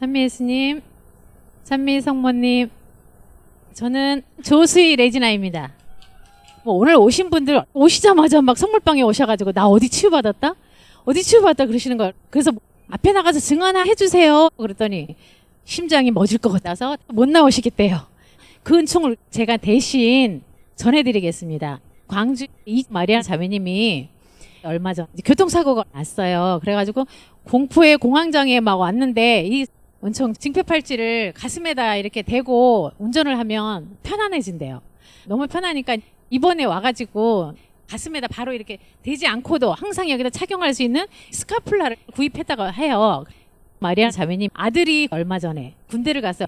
찬미 예수님, 찬미 성모님, 저는 조수희 레지나입니다. 뭐 오늘 오신 분들 오시자마자 막 선물방에 오셔가지고 나 어디 치유받았다? 어디 치유받았다 그러시는 거예요. 그래서 앞에 나가서 증 하나 해주세요. 그랬더니 심장이 멎을 것 같아서 못 나오시겠대요. 그 은총을 제가 대신 전해드리겠습니다. 광주 이 마리아 자매님이 얼마 전 교통사고가 났어요. 그래가지고 공포의 공황장애에 막 왔는데 이 은총 징표팔찌를 가슴에다 이렇게 대고 운전을 하면 편안해진대요. 너무 편하니까 이번에 와가지고 가슴에다 바로 이렇게 대지 않고도 항상 여기다 착용할 수 있는 스카플라를 구입했다고 해요. 마리아 자매님 아들이 얼마 전에 군대를 가서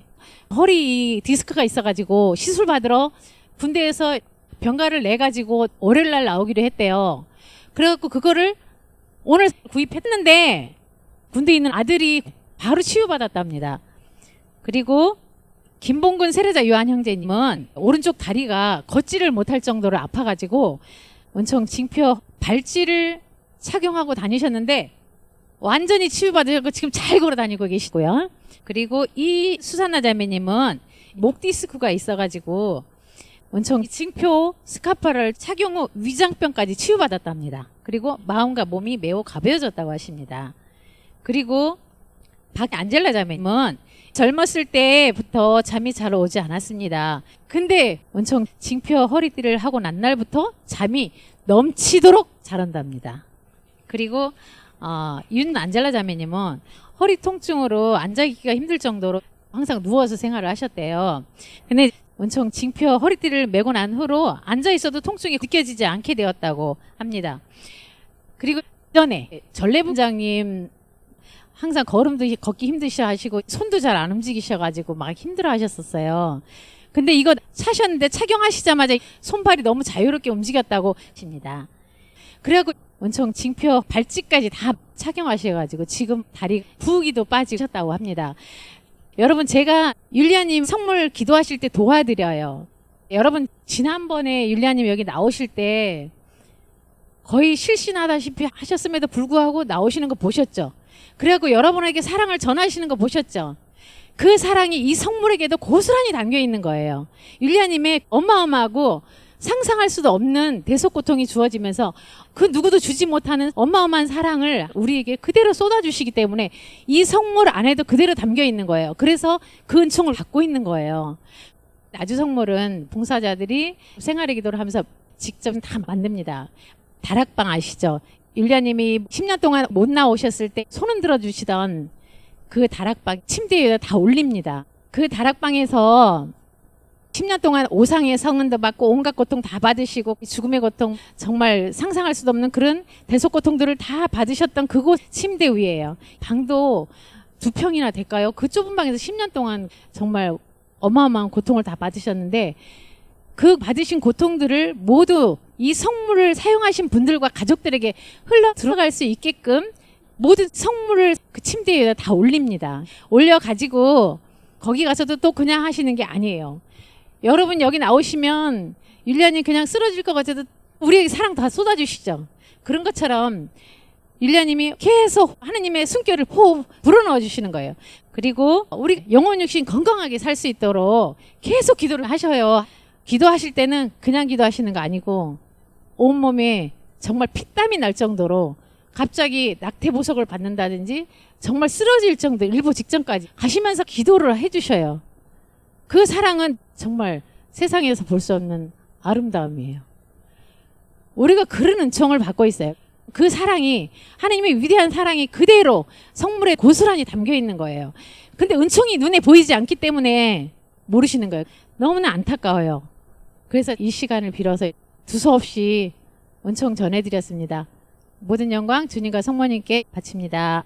허리 디스크가 있어가지고 시술 받으러 군대에서 병가를 내 가지고 월요일 날 나오기로 했대요. 그래갖고 그거를 오늘 구입했는데 군대에 있는 아들이 바로 치유받았답니다. 그리고 김봉근 세례자 요한 형제님은 오른쪽 다리가 걷지를 못할 정도로 아파가지고 원청 징표 발찌를 착용하고 다니셨는데 완전히 치유받으셨고 지금 잘 걸어 다니고 계시고요. 그리고 이 수산나 자매님은 목 디스크가 있어가지고 원청 징표 스카파를 착용 후 위장병까지 치유받았답니다. 그리고 마음과 몸이 매우 가벼워졌다고 하십니다. 그리고 박 안젤라 자매님은 젊었을 때부터 잠이 잘 오지 않았습니다. 근데 원청 징표 허리띠를 하고 난 날부터 잠이 넘치도록 잘 온답니다. 그리고 어, 윤 안젤라 자매님은 허리 통증으로 앉아있기가 힘들 정도로 항상 누워서 생활을 하셨대요. 근데 원청 징표 허리띠를 메고 난 후로 앉아 있어도 통증이 느껴지지 않게 되었다고 합니다. 그리고 전에 전례분장님 항상 걸음도 걷기 힘드셔 하시고 손도 잘 안 움직이셔 가지고 막 힘들어 하셨었어요. 근데 이거 차셨는데 착용하시자마자 손발이 너무 자유롭게 움직였다고 하십니다. 그래갖고 원청 징표 발찌까지 다 착용하셔가지고 지금 다리 부기도 빠지셨다고 합니다. 여러분 제가 율리아님 선물 기도하실 때 도와드려요. 여러분 지난번에 율리아님 여기 나오실 때 거의 실신하다시피 하셨음에도 불구하고 나오시는 거 보셨죠? 그래갖고 여러분에게 사랑을 전하시는 거 보셨죠? 그 사랑이 이 성물에게도 고스란히 담겨 있는 거예요. 율리아님의 어마어마하고 상상할 수도 없는 대속고통이 주어지면서 그 누구도 주지 못하는 어마어마한 사랑을 우리에게 그대로 쏟아주시기 때문에 이 성물 안에도 그대로 담겨 있는 거예요. 그래서 그 은총을 받고 있는 거예요. 나주 성물은 봉사자들이 생활의 기도를 하면서 직접 다 만듭니다. 다락방 아시죠? 율리아님이 10년 동안 못 나오셨을 때손 흔들어 주시던 그 다락방 침대 위에 다 올립니다. 그 다락방에서 10년 동안 오상의 성은도 받고 온갖 고통 다 받으시고 죽음의 고통 정말 상상할 수도 없는 그런 대속 고통들을 다 받으셨던 그곳 침대 위에요. 방도 두 평이나 될까요? 그 좁은 방에서 10년 동안 정말 어마어마한 고통을 다 받으셨는데 그 받으신 고통들을 모두 이 성물을 사용하신 분들과 가족들에게 흘러 들어갈 수 있게끔 모든 성물을 그 침대 위에다 다 올립니다. 올려 가지고 거기 가서도 또 그냥 하시는 게 아니에요. 여러분 여기 나오시면 율리아님 그냥 쓰러질 것 같아도 우리에게 사랑 다 쏟아주시죠. 그런 것처럼 율리아님이 계속 하느님의 숨결을 호흡 불어넣어 주시는 거예요. 그리고 우리 영혼 육신 건강하게 살 수 있도록 계속 기도를 하셔요. 기도하실 때는 그냥 기도하시는 거 아니고 온몸에 정말 피땀이 날 정도로 갑자기 낙태 보석을 받는다든지 정말 쓰러질 정도 일부 직전까지 가시면서 기도를 해주셔요. 그 사랑은 정말 세상에서 볼 수 없는 아름다움이에요. 우리가 그런 은총을 받고 있어요. 그 사랑이 하나님의 위대한 사랑이 그대로 성물에 고스란히 담겨 있는 거예요. 근데 은총이 눈에 보이지 않기 때문에 모르시는 거예요. 너무나 안타까워요. 그래서 이 시간을 빌어서 두서없이 은총 전해드렸습니다. 모든 영광 주님과 성모님께 바칩니다.